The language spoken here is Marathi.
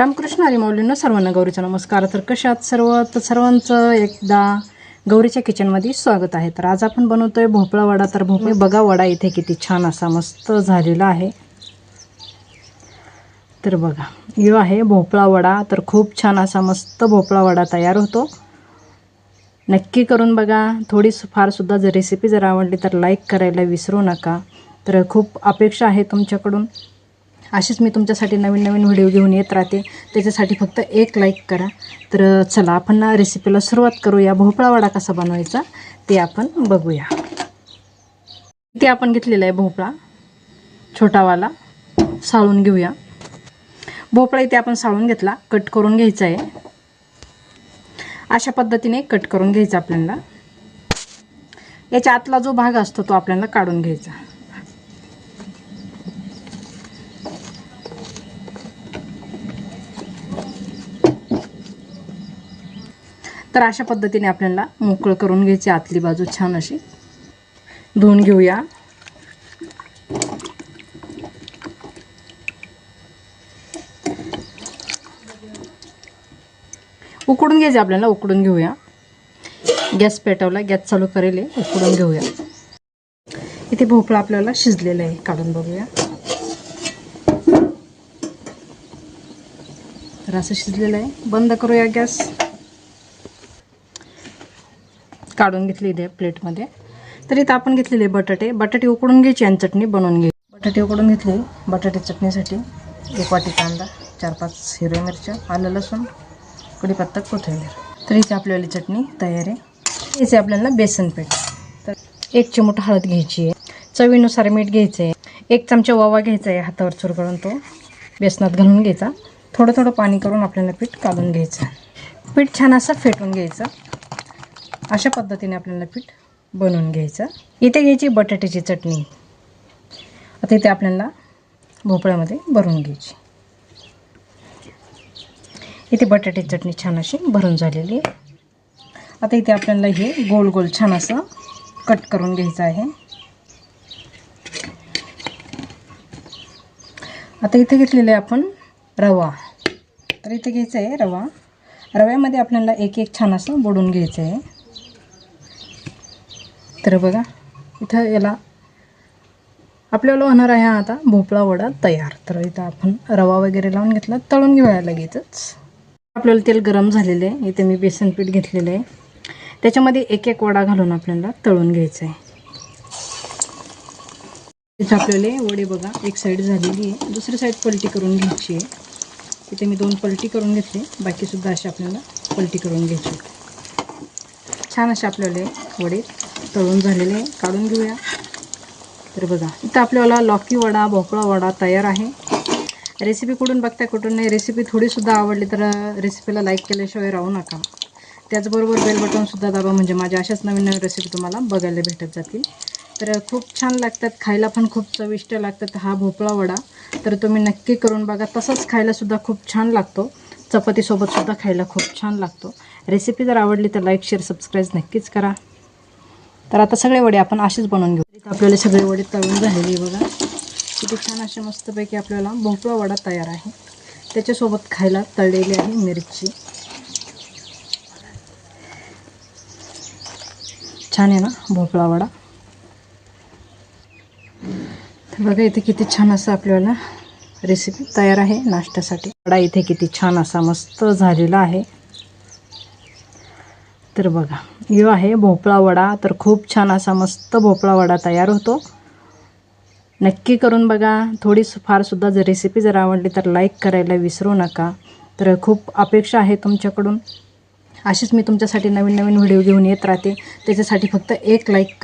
रामकृष्ण आणि मौलींना सर्वांना गौरीचा नमस्कार. तर कशात सर्व तर सर्वांचं एकदा गौरीच्या किचनमध्ये स्वागत आहे. तर आज आपण बनवतोय भोपळा वडा. तर भोपळे बघा वडा इथे किती छान असा मस्त झालेला आहे. तर बघा यो आहे भोपळा वडा. तर खूप छान असा मस्त भोपळा वडा तयार होतो. नक्की करून बघा. थोडी फारसुद्धा जर रेसिपी जर आवडली तर लाईक करायला विसरू नका. तर खूप अपेक्षा आहे तुमच्याकडून. अशीच मी तुमच्यासाठी नवीन नवीन व्हिडिओ घेऊन येत राहते. त्याच्यासाठी फक्त एक लाईक करा. तर चला आपण रेसिपीला सुरुवात करूया. भोपळा वडा कसा बनवायचा ते आपण बघूया. ते आपण घेतलेला आहे भोपळा. छोटावाला. साळून घेऊया. भोपळा इथे आपण साळून घेतला. कट करून घ्यायचा आहे. अशा पद्धतीने कट करून घ्यायचा आपल्याला. याच्या आतला जो भाग असतो तो आपल्याला काढून घ्यायचा. तर अशा पद्धतीने आपल्याला मोकळं करून घ्यायची आतली बाजू छान अशी. धुवून घेऊया. उकडून घ्यायचे आपल्याला उकडून घेऊया. गॅस पेटवला गॅस चालू करेल उकडून घेऊया. इथे भोपळा आपल्याला शिजलेला आहे काढून बघूया. तर असं शिजलेलं आहे. बंद करूया गॅस. काढून घेतली इथे प्लेटमध्ये. तर इथं आपण घेतलेले बटाटे. बटाटे उकडून घ्यायची आणि चटणी बनवून घ्यायची. बटाटे उकडून घेतले. बटाटे चटणीसाठी एक वाटी कांदा चार पाच हिरव्या मिरच्या आलं लसूण कढीपत्ता कोथिंबीर. तर इथे आपल्याला चटणी तयार आहे. इथे आपल्याला बेसन पीठ. तर एक चिमूट हळद घ्यायची आहे. चवीनुसार मीठ घ्यायचं आहे. एक चमचा ओवा घ्यायचा आहे. हातावर चुरगळून तो बेसनात घालून घ्यायचा. थोडं थोडं पाणी करून आपल्याला पीठ काढून घ्यायचं पीठ छान असं फेटून घ्यायचं. अशा पद्धतीने आपल्याला पीठ बनवून घ्यायचं. इथे घ्यायची बटाट्याची चटणी. आता इथे आपल्याला भोपळ्यामध्ये भरून घ्यायची. इथे बटाट्याची चटणी छान अशी भरून झालेली आहे. आता इथे आपल्याला हे गोल गोल छान असं कट करून घ्यायचं आहे. आता इथे घेतलेलं आहे आपण रवा. तर इथे घ्यायचं आहे रवा. रव्यामध्ये आपल्याला एक एक छान असं बुडून घ्यायचं आहे. तर बघा इथं याला आपल्याला होणार आहे आता भोपळा वडा तयार. तर इथं आपण रवा वगैरे लावून घेतला तळून घेऊया लगेचच. आपल्याला तेल गरम झालेलं आहे इथे मी बेसन पीठ घेतलेलं आहे. त्याच्यामध्ये एक एक वडा घालून आपल्याला तळून घ्यायचं आहे. इथं आपल्याला वडे बघा एक साईड झालेली आहे दुसरी साईड पलटी करून घ्यायची आहे. इथे मी दोन पलटी करून घेतली बाकीसुद्धा असे आपल्याला पलटी करून घ्यायची छान असे आपल्याला वडे तळून झालेले आहे. काढून घेऊया. तर बघा इथं आपल्याला लॉकी वडा भोपळा वडा तयार आहे. रेसिपी कुठून बघताय कुठून नाही? रेसिपी थोडीसुद्धा आवडली तर रेसिपीला लाईक केल्याशिवाय राहू नका. त्याचबरोबर बेल बटनसुद्धा दाबा म्हणजे माझ्या अशाच नवीन नवीन रेसिपी तुम्हाला बघायला भेटत जातील. तर खूप छान लागतात खायला पण खूप चविष्ट लागतात हा भोपळा वडा. तर तुम्ही नक्की करून बघा तसंच खायलासुद्धा खूप छान लागतो. चपातीसोबतसुद्धा खायला खूप छान लागतो. रेसिपी जर आवडली तर लाईक शेअर सबस्क्राईब नक्कीच करा. तर आता सगळे वडे आपण असेच बनवून घेऊ. आपल्याला सगळे वडे तळून झालेले बघा. किती छान असे मस्तपैकी आपल्याला भोपळा वडा तयार आहे. त्याच्यासोबत खायला तळलेली आहे मिरची. छान आहे ना भोपळा वडा? तर बघा इथे किती छान असं आपल्याला रेसिपी तयार आहे नाश्त्यासाठी. वडा इथे किती छान असा मस्त झालेला आहे. तर बघा यो आहे भोपळा वडा. तर खूप छान असा मस्त भोपळा वडा तयार होतो. नक्की करून बघा. थोडी फारसुद्धा जर रेसिपी जर आवडली तर लाईक करायला विसरू नका. तर खूप अपेक्षा आहे तुमच्याकडून. अशीच मी तुमच्यासाठी नवीन नवीन व्हिडिओ घेऊन येत राहते. त्याच्यासाठी फक्त एक लाईक